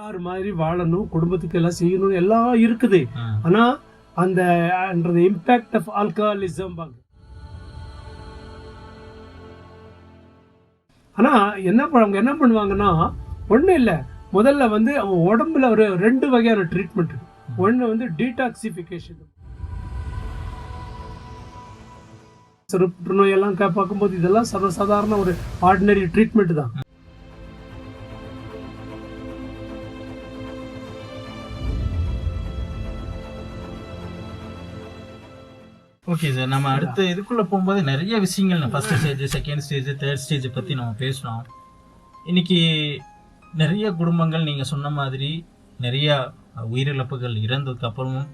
எல்லாரும் மாதிரி வாழணும் குடும்பத்துக்கு எல்லாம் செய்யணும் எல்லாம் இருக்குது. ஆனா அந்த இம்பாக்ட் ஆஃப் ஆல்கஹாலிசம் ஆனா என்ன அவங்க என்ன பண்ணுவாங்கன்னா ஒண்ணும் இல்ல. முதல்ல வந்து அவன் உடம்புல ஒரு ரெண்டு வகையான ட்ரீட்மெண்ட் ஒண்ணு வந்து டீடாக்சிஃபிகேஷன் புற்றுநோய் எல்லாம் பார்க்கும்போது இதெல்லாம் சர்வசாதாரண ஒரு ஆர்டினரி ட்ரீட்மெண்ட் தான். ஓகே சார் நம்ம அடுத்த இதுக்குள்ள போகும்போது நிறைய விஷயங்கள் first stage second stage third stage பத்தி நம்ம பேசணும் இன்னைக்கு நிறைய குடும்பங்கள் நீங்க சொன்ன மாதிரி நிறைய உயிரிழப்புகள் இறந்ததுக்கு அப்புறமும்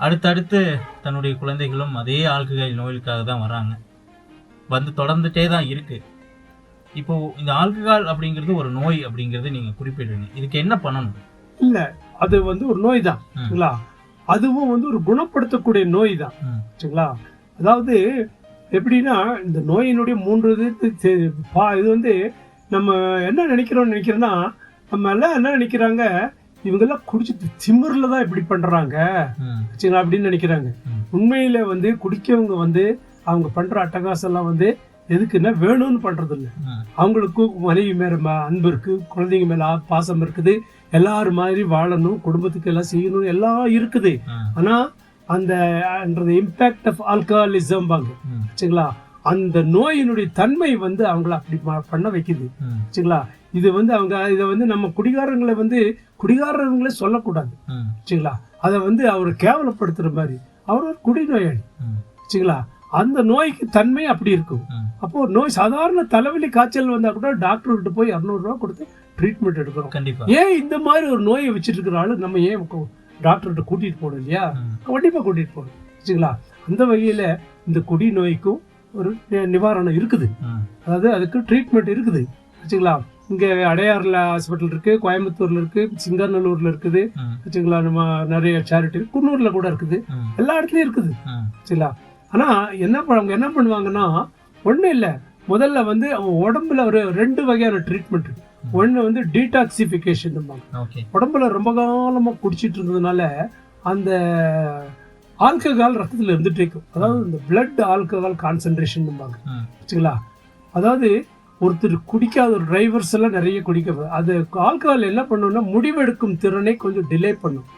அடுத்தடுத்து தன்னுடைய குழந்தைகளும் அதே ஆல்கஹால் நோய்களுக்காக தான் வராங்க. வந்து தொடர்ந்துட்டே தான் இருக்கு. இப்போ இந்த ஆல்கஹால் அப்படிங்கிறது ஒரு நோய் அப்படிங்கிறது நீங்க குறிப்பிடுறீங்க. இதுக்கு என்ன பண்ணணும்? இல்ல அது வந்து ஒரு நோய் தான். அதுவும் வந்து ஒரு குணப்படுத்தக்கூடிய நோய் தான் சரிங்களா? அதாவது எப்படின்னா இந்த நோயினுடைய மூன்று இது பா- இது வந்து நம்ம என்ன நினைக்கிறோம்னு நினைக்கிறோன்னா நம்ம எல்லாம் என்ன நினைக்கிறாங்க இவங்கெல்லாம் குடிச்சிட்டு திமிரில் தான் இப்படி பண்றாங்க. ம், சரிங்களா? அப்படின்னு நினைக்கிறாங்க. உண்மையில வந்து குடிக்கவங்க வந்து அவங்க பண்ற அட்டகாசம் எல்லாம் வந்து எதுக்குன்னா வேணும்னு பண்றது இல்லை ம், அவங்களுக்கும் மனைவி மேல அன்பு இருக்கு குழந்தைங்க மேல பாசம் இருக்குது. எல்லாரும் மாதிரி வாழணும் குடும்பத்துக்கு எல்லாம் செய்யணும் எல்லாம் இருக்குது. ஆனா அந்த இம்பாக்ட் ஆஃப் ஆல்கஹாலிசம் சரிங்களா? அந்த நோயினுடைய தன்மை வந்து அவங்கள அப்படி பண்ண வைக்குது. சரிங்களா? இது வந்து அவங்க இதை வந்து நம்ம குடிகாரங்களை வந்து குடிகாரங்களே சொல்லக்கூடாது. சரிங்களா? அதை வந்து அவர் கேவலப்படுத்துற மாதிரி. அவர் ஒரு குடிநோயாளி. சரிங்களா? அந்த நோய்க்கு தன்மை அப்படி இருக்கும். அப்போ ஒரு நோய் சாதாரண தலைவலி காய்ச்சல் வந்தா கூட டாக்டர் கிட்ட போய் இரநூறுவா கொடுத்து ட்ரீட்மெண்ட் எடுக்கிறோம். கண்டிப்பா. ஏன் இந்த மாதிரி ஒரு நோயை வச்சுட்டு இருக்கிற ஆளு நம்ம ஏன் டாக்டர்கிட்ட கூட்டிட்டு போகணும் இல்லையா? கண்டிப்பா கூட்டிட்டு போகணும். சரிங்களா? அந்த வகையில இந்த குடி நோய்க்கும் ஒரு நிவாரணம் இருக்குது. அதாவது அதுக்கு ட்ரீட்மெண்ட் இருக்குது. வச்சுங்களா இங்க அடையாறுல ஹாஸ்பிட்டல் இருக்கு கோயம்புத்தூர்ல இருக்கு சிங்கநல்லூர்ல இருக்குது. வச்சுங்களா நம்ம நிறைய சேரிட்டி குன்னூர்ல கூட இருக்குது. எல்லா இடத்துலயும் இருக்குது. சரிங்களா? ஆனா என்ன அவங்க என்ன பண்ணுவாங்கன்னா ஒண்ணும் இல்ல. முதல்ல வந்து அவன் உடம்புல ஒரு ரெண்டு வகையான ட்ரீட்மெண்ட் இருக்கு. ஒண்ணு வந்து டீடாக்சிஃபிகேஷன் உடம்புல ரொம்ப காலமா குடிச்சிட்டு இருந்ததுனால அந்த ஆல்கஹால் ரத்தத்துல இருந்துட்டே இருக்கும் அதாவது இந்த பிளட் ஆல்கஹால் கான்சென்ட்ரேஷன் வச்சுங்களா அதாவது ஒருத்தர் குடிக்காத ஒரு டிரைவர்ஸ் எல்லாம் நிறைய குடிக்க அது ஆல்கஹால் என்ன பண்ணும்னா முடிவெடுக்கும் திறனை கொஞ்சம் டிலே பண்ணும்?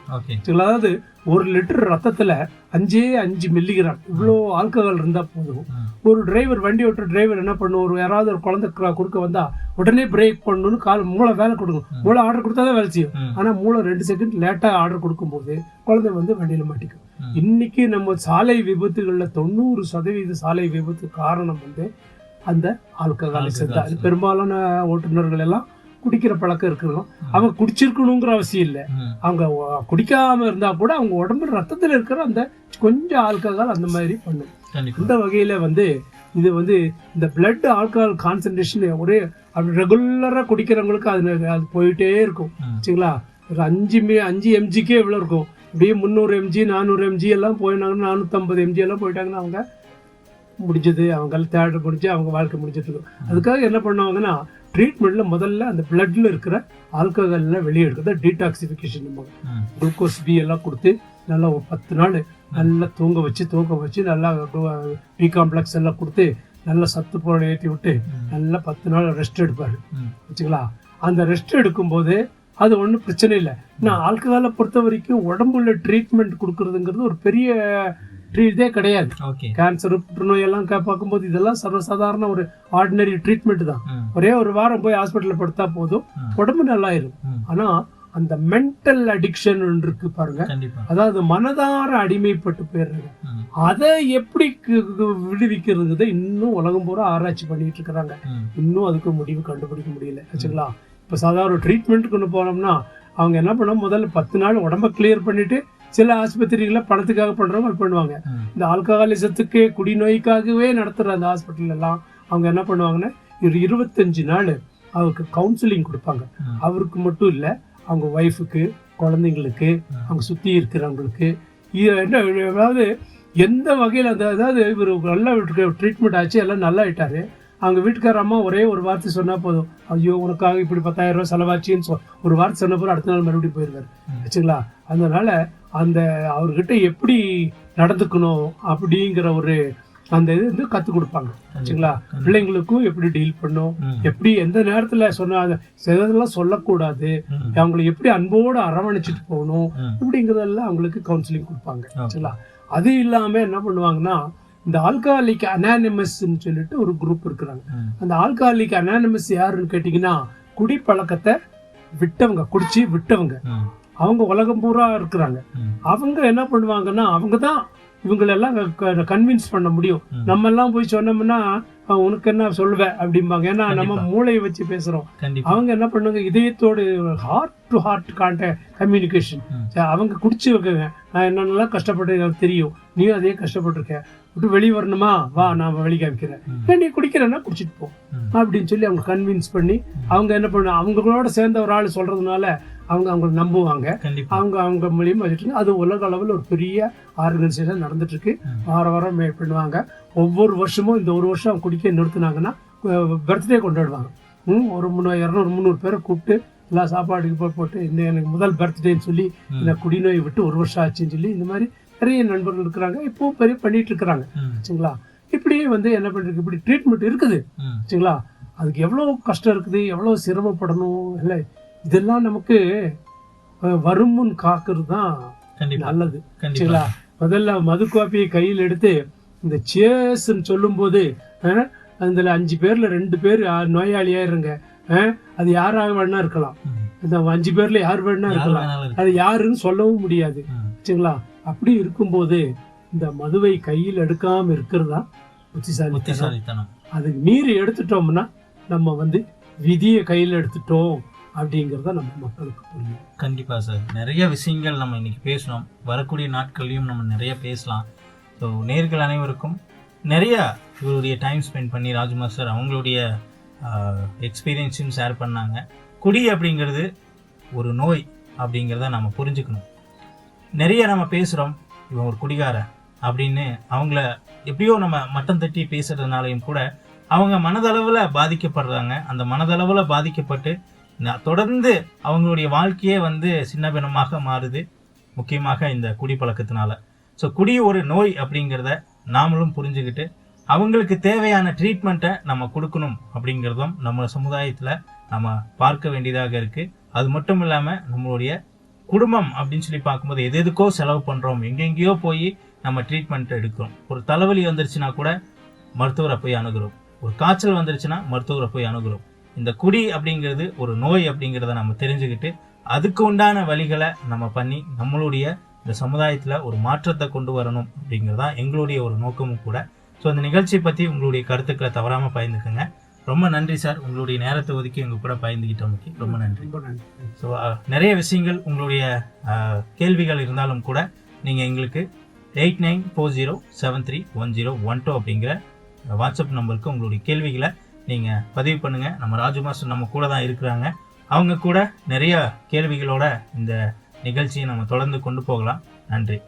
அதாவது ஒரு லிட்டர் ரத்தத்துல அஞ்சே அஞ்சு மில்லிகிராம் இவ்வளோ ஆல்கஹால் இருந்தா போதும். ஒரு டிரைவர் வண்டி ஓட்டுற டிரைவர் என்ன பண்ணும்? ஒரு யாராவது ஒரு குழந்தை குறுக்க வந்தா உடனே பிரேக் பண்ணணும்னு கால் மூளை வேலை கொடுக்கும். மூளை ஆர்டர் கொடுத்தா தான் வேலை செய்யும். ம், ஆனா மூளை ரெண்டு செகண்ட் லேட்டா ஆர்டர் கொடுக்கும்போது குழந்தை வந்து வண்டியில மாட்டிக்கும். இன்னைக்கு நம்ம சாலை விபத்துகள்ல தொண்ணூறு சதவீத சாலை விபத்து காரணம் வந்து அந்த ஆல்கஹாலிசம் தான். பெரும்பாலான ஓட்டுநர்கள் எல்லாம் குடிக்கிற பழக்கம் இருக்கிறோம் அவங்க குடிச்சிருக்கணுங்கிற அவசியம் இல்லை. அவங்க குடிக்காம இருந்தா கூட அவங்க உடம்புல ரத்தத்துல இருக்கிற அந்த கொஞ்சம் ஆல்கஹால் அந்த மாதிரி பண்ணும். இந்த வகையில வந்து இது வந்து இந்த பிளட் ஆல்கஹால் கான்சன்ட்ரேஷன் ஒரே அப்படி ரெகுலரா குடிக்கிறவங்களுக்கு அது அது போயிட்டே இருக்கும். சரிங்களா? ஒரு அஞ்சு மி அஞ்சு எம்ஜிக்கே இவ்வளோ இருக்கும். இப்படியே முந்நூறு எம்ஜி நானூறு எம்ஜி எல்லாம் போயினாங்கன்னா நானூற்றம்பது எம்ஜி எல்லாம் போயிட்டாங்கன்னா அவங்க முடிஞ்சது அவங்க தேட முடிஞ்சு அவங்க வாழ்க்கை முடிஞ்சிட்டு இருக்கும் அதுக்காக என்ன பண்ணுவாங்கன்னா ட்ரீட்மெண்ட்ல முதல்ல அந்த பிளட்ல இருக்கிற ஆல்கஹால்லாம் வெளியே எடுக்கிறது டீடாக்சிஃபிகேஷன் குளுக்கோஸ் பி எல்லாம் கொடுத்து நல்லா ஒரு பத்து நாள் நல்லா தூங்க வச்சு தூங்க வச்சு நல்லா பி காம்ப்ளெக்ஸ் எல்லாம் கொடுத்து நல்லா சத்து பொருளை ஏற்றி விட்டு நல்லா பத்து நாள் ரெஸ்ட் எடுப்பாரு. வச்சுங்களா? அந்த ரெஸ்ட் எடுக்கும்போது அது ஒன்றும் பிரச்சனை இல்லை. நான் ஆல்கஹாலை பொறுத்த வரைக்கும் உடம்புல ட்ரீட்மெண்ட் கொடுக்கறதுங்கிறது ஒரு பெரிய ட்ரீ இதே கிடையாது. கேன்சர் புற்றுநோய் எல்லாம் பார்க்கும்போது இதெல்லாம் சர்வசாதாரண ஒரு ஆர்டினரி ட்ரீட்மெண்ட் தான். ஒரே ஒரு வாரம் போய் ஹாஸ்பிட்டலில் படுத்தா போதும். உடம்பு நல்லாயிரும். ஆனா அந்த மென்டல் அடிக்ஷன் இருக்கு பாருங்க. அதாவது மனதார அடிமைப்பட்டு போயிடுறது. அதை எப்படி விடுவிக்கிறதுங்கிறத இன்னும் உலகம் பூரா ஆராய்ச்சி பண்ணிட்டு இருக்கிறாங்க. இன்னும் அதுக்கு முடிவு கண்டுபிடிக்க முடியல. வச்சுங்களா இப்போ சாதாரண ட்ரீட்மெண்ட்டுக்கு கொண்டு போனோம்னா அவங்க என்ன பண்ண முதல்ல பத்து நாள் உடம்ப கிளியர் பண்ணிட்டு சில ஆஸ்பத்திரிகளை பணத்துக்காக பண்றவங்க அது பண்ணுவாங்க இந்த ஆல்கஹாலிசத்துக்கு குடிநோய்க்காகவே நடத்துற அந்த ஹாஸ்பிட்டல் எல்லாம் அவங்க என்ன பண்ணுவாங்கன்னா ஒரு இருபத்தஞ்சு நாள் அவருக்கு கவுன்சிலிங் கொடுப்பாங்க. அவருக்கு மட்டும் இல்லை அவங்க ஒய்ஃபுக்கு குழந்தைங்களுக்கு அவங்க சுற்றி இருக்கிறவங்களுக்கு இது என்ன அதாவது எந்த வகையில் அந்த அதாவது இவர் நல்ல ட்ரீட்மெண்ட் ஆச்சு எல்லாம் நல்லா ஆயிட்டாரு அவங்க வீட்டுக்கார அம்மா ஒரே ஒரு வார்த்தை சொன்னா போதும். ஐயோ உனக்காக இப்படி பத்தாயிரம் ரூபாய் செலவாச்சுன்னு சொ ஒரு வார்த்தை சொன்ன அடுத்த நாள் மறுபடியும் போயிடுவார் வச்சுங்களா? அதனால அந்த அவர்கிட்ட எப்படி நடந்துக்கணும் அப்படிங்கிற ஒரு அந்த இது வந்து கற்றுக் கொடுப்பாங்க. வச்சுங்களா? பிள்ளைங்களுக்கும் எப்படி டீல் பண்ணும். எப்படி எந்த நேரத்துல சொன்ன சிலதெல்லாம் சொல்லக்கூடாது. அவங்களை எப்படி அன்போடு அரவணைச்சிட்டு போகணும். இப்படிங்கிறதெல்லாம் அவங்களுக்கு கவுன்சிலிங் கொடுப்பாங்க. சரிங்களா அது இல்லாம என்ன பண்ணுவாங்கன்னா இந்த ஆல்காலிக் அனானிமஸ்ன்னு சொல்லிட்டு ஒரு குரூப் இருக்கிறாங்க. அந்த ஆல்காலிக் அனானிமஸ் யாருன்னு கேட்டிங்கன்னா குடிப்பழக்கத்தை விட்டவங்க குடிச்சு விட்டவங்க. அவங்க உலகம் பூரா இருக்கிறாங்க. அவங்க என்ன பண்ணுவாங்கன்னா அவங்க தான் இவங்களெல்லாம் கன்வின்ஸ் பண்ண முடியும். நம்ம எல்லாம் போய் சொன்னோம்னா "அஹ், உனக்கு என்ன சொல்லுவேன் அப்படிம்பாங்க ஏன்னா நம்ம. மூளையை வச்சு பேசுறோம் அவங்க என்ன பண்ணுவாங்க இதயத்தோடு ஹார்ட் டு ஹார்ட் கான்ட கம்யூனிகேஷன். அவங்க குடிச்சு வைக்கங்க நான் என்னென்னலாம் கஷ்டப்பட்டு தெரியும் நீயும் அதே கஷ்டப்பட்டிருக்க விட்டு வெளியே வரணுமா? வா நான் வெளியே காமிக்கிறேன். நீ குடிக்கிறேன்னா குடிச்சிட்டு போ. அப்படின்னு சொல்லி அவங்க கன்வின்ஸ் பண்ணி அவங்க என்ன பண்ண அவங்களோட சேர்ந்த ஒரு ஆள் சொல்றதுனால அவங்க அவங்கள நம்புவாங்க. அவங்க அவங்க மூலியமா வச்சுட்டு அது உலக அளவில் ஒரு பெரிய ஆர்கனைசேஷன் நடந்துட்டு இருக்கு. வார வாரம் பண்ணுவாங்க. ஒவ்வொரு வருஷமும் இந்த ஒரு வருஷம் அவங்க குடிக்க நிறுத்துனாங்கன்னா பர்த்டே கொண்டாடுவாங்க. ம், ஒரு முந்நூறு இரநூறு முந்நூறு பேரை கூப்பிட்டு எல்லாம் சாப்பாடுக்கு போட்டு இந்த எனக்கு முதல் பர்த்டேன்னு சொல்லி. இந்த குடிநோய் விட்டு ஒரு வருஷம் ஆச்சுன்னு சொல்லி இந்த மாதிரி நிறைய நண்பர்கள் இருக்கிறாங்க. இப்பவும் பெரிய பண்ணிட்டு இருக்கிறாங்க. சரிங்களா? இப்படியே வந்து என்ன பண்ணிருக்கு இப்படி ட்ரீட்மெண்ட் இருக்குது. சரிங்களா? அதுக்கு எவ்வளோ கஷ்டம் இருக்குது? எவ்வளோ சிரமப்படணும்? இல்லை இதெல்லாம் நமக்கு வரும் முன் காக்கிறது தான் நல்லது. சரிங்களா? முதல்ல மது காப்பியை கையில் எடுத்து இந்த சேஸ்ன்னு சொல்லும்போது அதுல அஞ்சு பேர்ல ரெண்டு பேர் ஆ- நோயாளியா இருங்க அஹ், அது யாராக வேணா இருக்கலாம். இந்த அஞ்சு பேர்ல யார் வேணா இருக்கலாம். அது யாருன்னு சொல்லவும் முடியாது. சரிங்களா? அப்படி இருக்கும்போது இந்த மதுவை கையில் எடுக்காம இருக்கிறதா? புத்திசாலி புத்திசாலித்தனம். அதுக்கு மீறி எடுத்துட்டோம்னா நம்ம வந்து விதியை கையில் எடுத்துட்டோம் அப்படிங்கிறத நம்ம மக்களுக்கு புரியும். கண்டிப்பா சார். நிறைய விஷயங்கள் நம்ம இன்னைக்கு பேசணும். வரக்கூடிய நாட்கள்லையும் நம்ம நிறைய பேசலாம். ஸோ நேர்கள் அனைவருக்கும் நிறைய இவருடைய டைம் ஸ்பெண்ட் பண்ணி ராஜ்குமார் சார் அவங்களுடைய எக்ஸ்பீரியன்ஸையும் ஷேர் பண்ணாங்க. குடி அப்படிங்கிறது ஒரு நோய் அப்படிங்கிறத நம்ம புரிஞ்சுக்கணும். நிறைய நம்ம பேசுகிறோம் இவன் ஒரு குடிகாரன் அப்படின்னு அவங்கள எப்படியோ நம்ம மட்டம் தட்டி பேசுறதுனாலையும் கூட அவங்க மனதளவில் பாதிக்கப்படுறாங்க. அந்த மனதளவில் பாதிக்கப்பட்டு தொடர்ந்து அவங்களுடைய வாழ்க்கையே வந்து சின்னபினமாக மாறுது. முக்கியமாக இந்த குடிப்பழக்கத்தினால ஸோ குடி ஒரு நோய் அப்படிங்கிறத நாமளும் புரிஞ்சுக்கிட்டு அவங்களுக்கு தேவையான ட்ரீட்மெண்ட்டை நம்ம கொடுக்கணும் அப்படிங்கிறதும் நம்ம சமுதாயத்தில் நம்ம பார்க்க வேண்டியதாக இருக்குது அது மட்டும் இல்லாமல் நம்மளுடைய குடும்பம் அப்படின்னு சொல்லி பார்க்கும்போது எது எதுக்கோ செலவு பண்ணுறோம் எங்கெங்கேயோ போய் நம்ம ட்ரீட்மெண்ட் எடுக்கிறோம். ஒரு தலைவலி வந்துருச்சுன்னா கூட மருத்துவரை போய் அணுகிறோம். ஒரு காய்ச்சல் வந்துருச்சுன்னா மருத்துவரை போய் அணுகிறோம். இந்த குடி அப்படிங்கிறது ஒரு நோய் அப்படிங்கிறத நம்ம தெரிஞ்சுக்கிட்டு அதுக்கு உண்டான வழிகளை நம்ம பண்ணி நம்மளுடைய இந்த சமுதாயத்தில் ஒரு மாற்றத்தை கொண்டு வரணும் அப்படிங்கிறதான் எங்களுடைய ஒரு நோக்கமும் கூட. ஸோ இந்த நிகழ்ச்சியை பற்றி உங்களுடைய கருத்துக்களை தவறாமல் பயந்துக்குங்க ரொம்ப நன்றி சார். உங்களுடைய நேரத்தை ஒதுக்கி எங்க கூட பயந்துக்கிட்டோமுக்கு ரொம்ப நன்றி. ரொம்ப நன்றி. ஸோ நிறைய விஷயங்கள் உங்களுடைய கேள்விகள் இருந்தாலும் கூட நீங்கள் எங்களுக்கு eight nine four zero seven three one zero one two அப்படிங்கிற வாட்ஸ்அப் நம்பருக்கு உங்களுடைய கேள்விகளை நீங்கள் பதிவு பண்ணுங்கள் நம்ம ராஜு மாஸ்டர் நம்ம கூட தான் இருக்கிறாங்க. அவங்க கூட நிறைய கேள்விகளோட இந்த நிகழ்ச்சியை நம்ம தொடர்ந்து கொண்டு போகலாம். நன்றி.